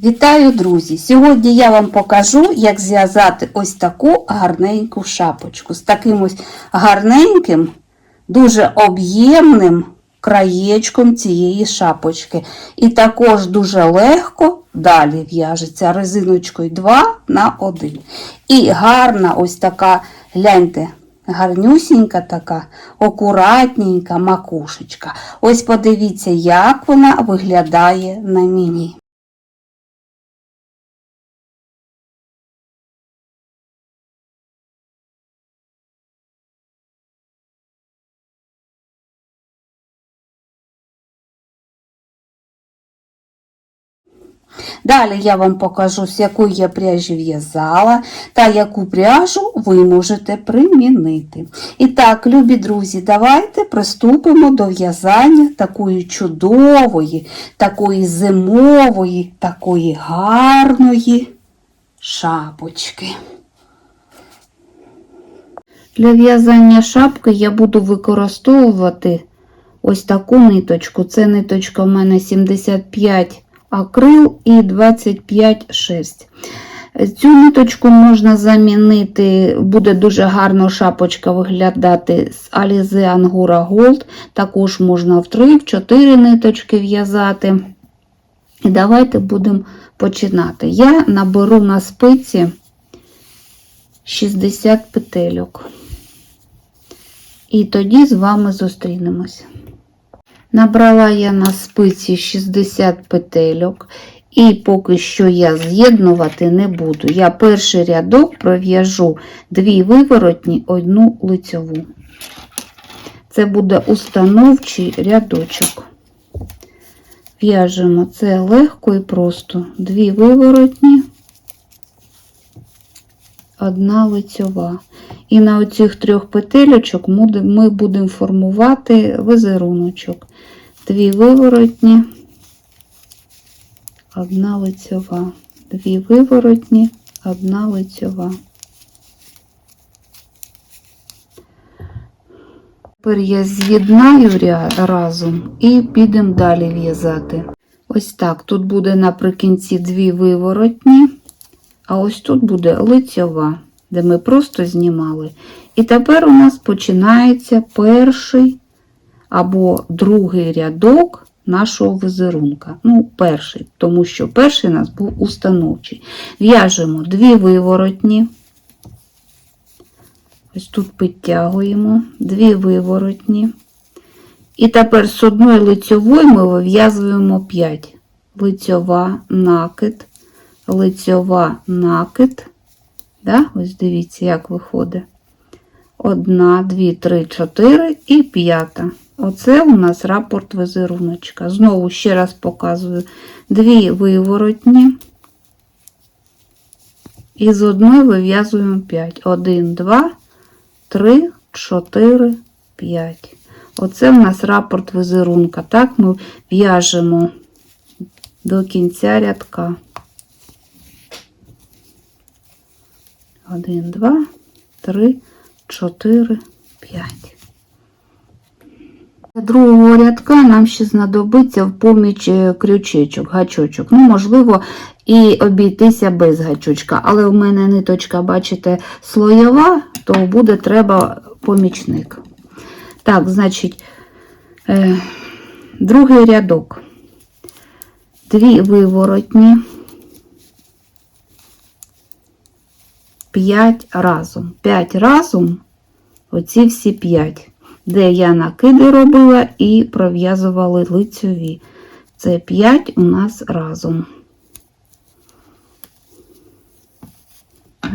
Вітаю, друзі! Сьогодні я вам покажу, як зв'язати ось таку гарненьку шапочку з таким ось гарненьким, дуже об'ємним краєчком цієї шапочки. І також дуже легко далі в'яжеться резиночкою 2 на 1. І гарна ось така, гляньте, гарнюсінька така, акуратненька макушечка. Ось подивіться, як вона виглядає на мені. Далі я вам покажу, з якої я пряжі в'язала та яку пряжу ви можете примінити. І так, любі друзі, давайте приступимо до в'язання такої чудової, такої зимової, такої гарної шапочки. Для в'язання шапки я буду використовувати ось таку ниточку. Це ниточка у мене 75 акрил і 25 шерсть. Цю ниточку можна замінити, буде дуже гарно шапочка виглядати з Alize Angora Gold. Також можна в 3-4 ниточки в'язати. І давайте будемо починати. Я наберу на спиці 60 петельок. І тоді з вами зустрінемось. Набрала я на спиці 60 петельок, і поки що я з'єднувати не буду. Я перший рядок пров'яжу дві виворотні, одну лицьову. Це буде установчий рядочок. В'яжемо це легко і просто. Дві виворотні, одна лицьова. І на оцих трьох петелечок ми будемо формувати візеруночок. Дві виворотні, одна лицьова. Дві виворотні, одна лицьова. Тепер я з'єднаю разом і підемо далі в'язати. Ось так. Тут буде наприкінці дві виворотні, а ось тут буде лицьова де ми просто знімали. І тепер у нас починається перший або другий рядок нашого візерунка. Ну, перший, тому що перший у нас був установчий. В'яжемо дві виворотні. Ось тут підтягуємо дві виворотні. І тепер з одної лицьової ми вив'язуємо 5. Лицьова накид, лицьова накид, Да? Ось дивіться, як виходить. Одна, дві, три, чотири і п'ята. Оце у нас рапорт візеруночка. Знову ще раз показую дві виворотні. І з одної вив'язуємо 5. 1, 2, 3, 4, 5. Оце у нас рапорт візерунка. Так ми в'яжемо до кінця рядка. 1, 2, 3, 4, 5. Для другого рядка нам ще знадобиться в поміч е, крючечок, гачочок. Ну, можливо, і обійтися без гачочка. Але у мене ниточка, бачите, слоєва, то буде треба помічник. Так, значить, е, другий рядок. Дві виворотні. 5 разом. 5 разом, оці всі 5, де я накиди робила і пров'язували лицьові. Це 5 у нас разом.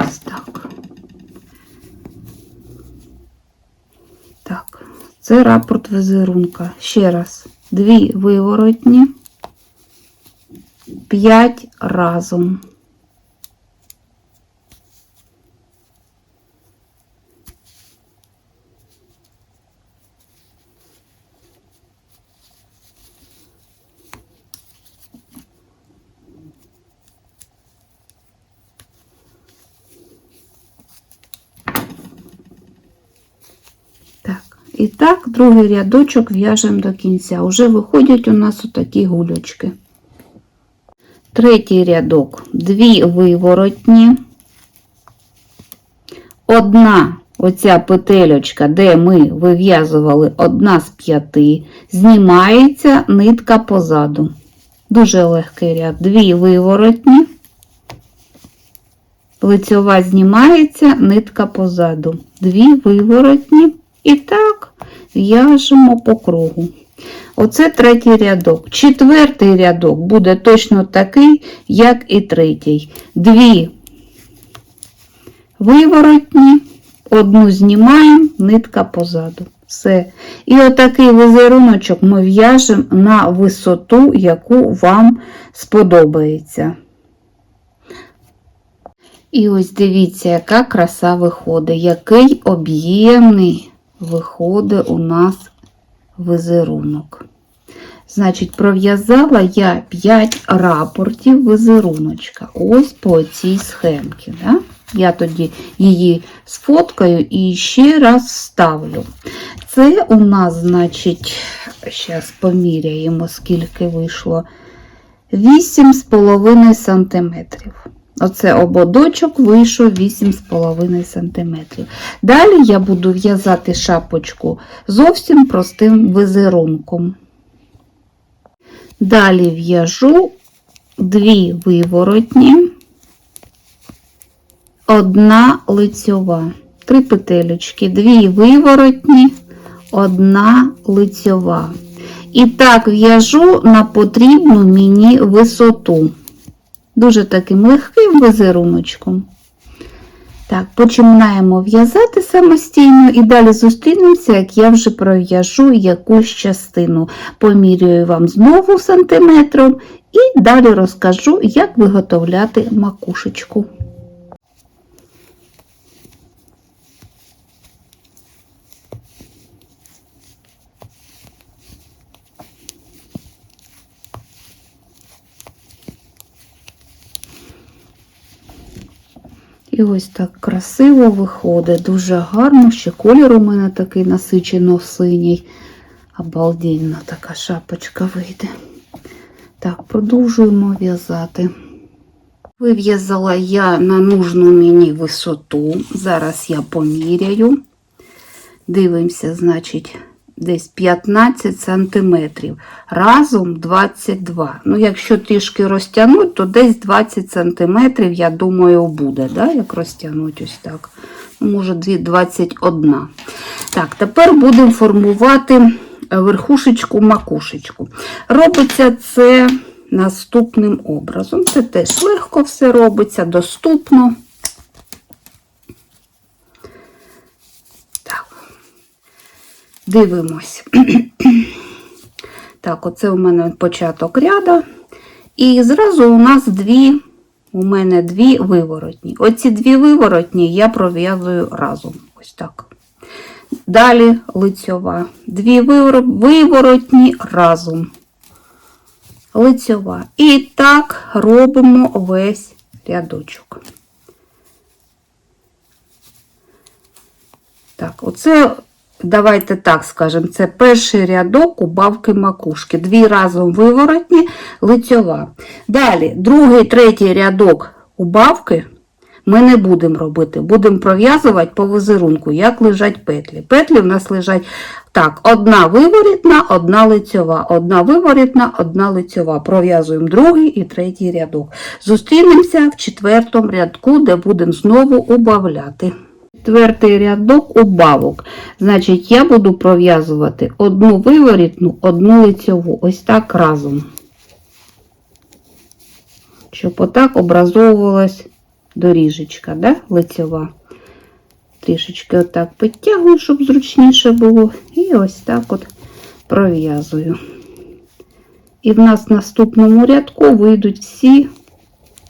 Ось так. Так, це рапорт візерунка. Ще раз, дві виворотні, 5 разом. І так, другий рядочок в'яжемо до кінця. Уже виходять у нас отакі гулючки. Третій рядок дві виворотні. Одна оця петельочка, де ми вив'язували одна з п'яти, знімається нитка позаду. Дуже легкий ряд. Дві виворотні. Лицьова знімається, нитка позаду. Дві виворотні. І так в'яжемо по кругу. Оце третій рядок. Четвертий рядок буде точно такий, як і третій. Дві виворотні, одну знімаємо, нитка позаду. Все. І отакий візеруночок ми в'яжемо на висоту, яку вам сподобається. І ось дивіться, яка краса виходить, який об'ємний виходить у нас візерунок. Значить, пров'язала я 5 рапортів візеруночка. Ось по цій схемці. Да? Я тоді її сфоткаю і ще раз ставлю. Це у нас, значить, зараз поміряємо, скільки вийшло. 8,5 см. Оце ободочок вийшов 8,5 см. Далі я буду в'язати шапочку зовсім простим візерунком. Далі в'яжу дві виворотні, одна лицьова. Три петелечки, дві виворотні, одна лицьова. І так в'яжу на потрібну мені висоту. Дуже таким легким візеруночком. Так, починаємо в'язати самостійно і далі зустрінемося, як я вже пров'яжу якусь частину. Помірюю вам знову сантиметром і далі розкажу, як виготовляти макушечку. І ось так красиво виходить, дуже гарно. Ще колір у мене такий насичено синій. Обалденна така шапочка вийде. Так, продовжуємо в'язати. Вив'язала я на нужну мені висоту. Зараз я поміряю. Дивимося, значить, десь 15 сантиметрів. Разом 22. Ну, якщо трішки розтягнуть, то десь 20 сантиметрів, я думаю, буде, да? як розтягнуть ось так. Ну, Може, 21. Так, тепер будемо формувати верхушечку, макушечку. Робиться це наступним образом. Це теж легко все робиться, доступно. Дивимось. Так, оце у мене початок ряда. І зразу у нас дві, у мене дві виворотні. Оці дві виворотні я пров'язую разом. Ось так. Далі лицьова. Дві виворотні разом. Лицьова. І так робимо весь рядочок. Так, оце, давайте так скажемо, це перший рядок убавки макушки. Дві разом виворотні, лицьова. Далі, другий, третій рядок убавки ми не будемо робити. Будемо пров'язувати по візерунку, як лежать петлі. Петлі в нас лежать так, одна виворітна, одна лицьова, одна виворітна, одна лицьова. Пров'язуємо другий і третій рядок. Зустрінемося в четвертому рядку, де будемо знову убавляти. Четвертий рядок убавок. Значить, я буду пров'язувати одну виворітну, одну лицьову. Ось так разом. Щоб отак образовувалась доріжечка, да, лицьова. Трішечки отак підтягую, щоб зручніше було. І ось так от пров'язую. І в нас в наступному рядку вийдуть всі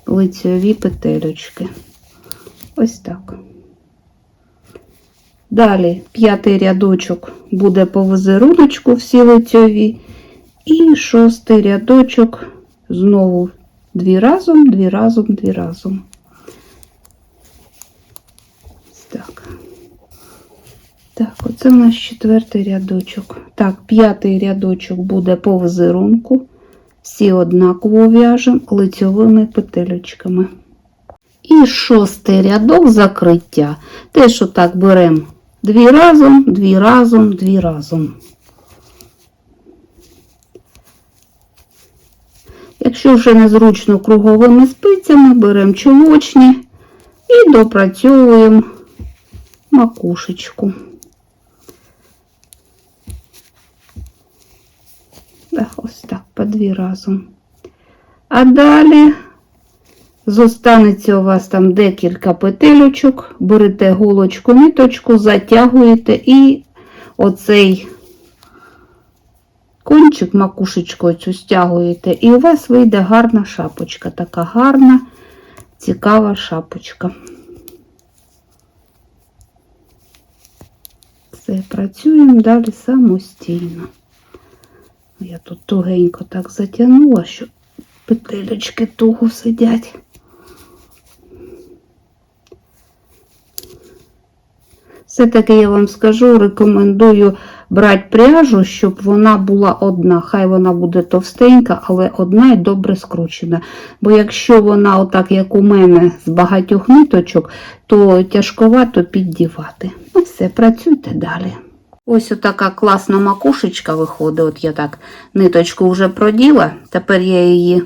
лицьові петелечки. Ось так. Далі п'ятий рядочок буде по візеруночку всі лицьові. І шостий рядочок знову дві разом, дві разом, дві разом. Так. Так, оце у нас четвертий рядочок. Так, п'ятий рядочок буде по візерунку. Всі однаково в'яжемо лицьовими петелечками. І шостий рядок закриття. Теж отак беремо дві разом, дві разом, дві разом. Якщо вже незручно круговими спицями, беремо чулочні і допрацьовуємо макушечку. Ось так, по дві разом. А далі зостанеться у вас там декілька петелючок, берете голочку, ниточку, затягуєте і оцей кончик, макушечку цю стягуєте, і у вас вийде гарна шапочка, така гарна, цікава шапочка. Все, працюємо далі самостійно. Я тут тугенько так затягнула, що петелечки туго сидять. Все-таки я вам скажу, рекомендую брати пряжу, щоб вона була одна. Хай вона буде товстенька, але одна і добре скручена. Бо якщо вона, отак, як у мене, з багатьох ниточок, то тяжковато піддівати. Ну все, працюйте далі. Ось отака класна макушечка виходить. От я так ниточку вже проділа. Тепер я її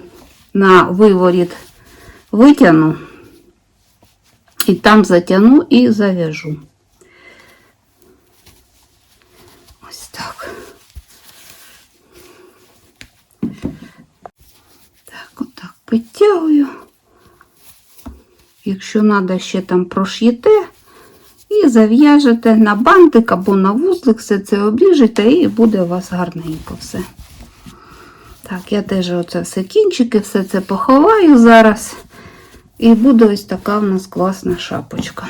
на виворіт витягну і там затягну і зав'яжу. Ось так. Так, отак підтягую. Якщо треба, ще там прош'єте. І зав'яжете на бантик або на вузлик, все це обріжете і буде у вас гарненько все. Так, я теж оце все кінчики, все це поховаю зараз. І буде ось така в нас класна шапочка.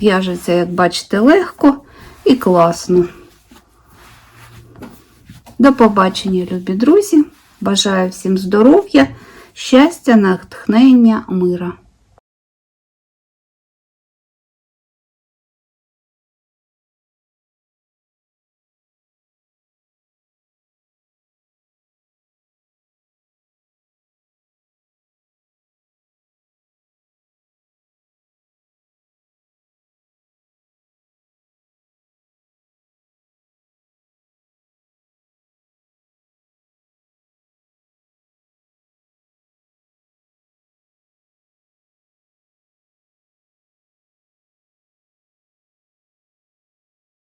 В'яжеться, як бачите, легко і класно. До побачення, любі друзі! Бажаю всім здоров'я, щастя, натхнення, мира.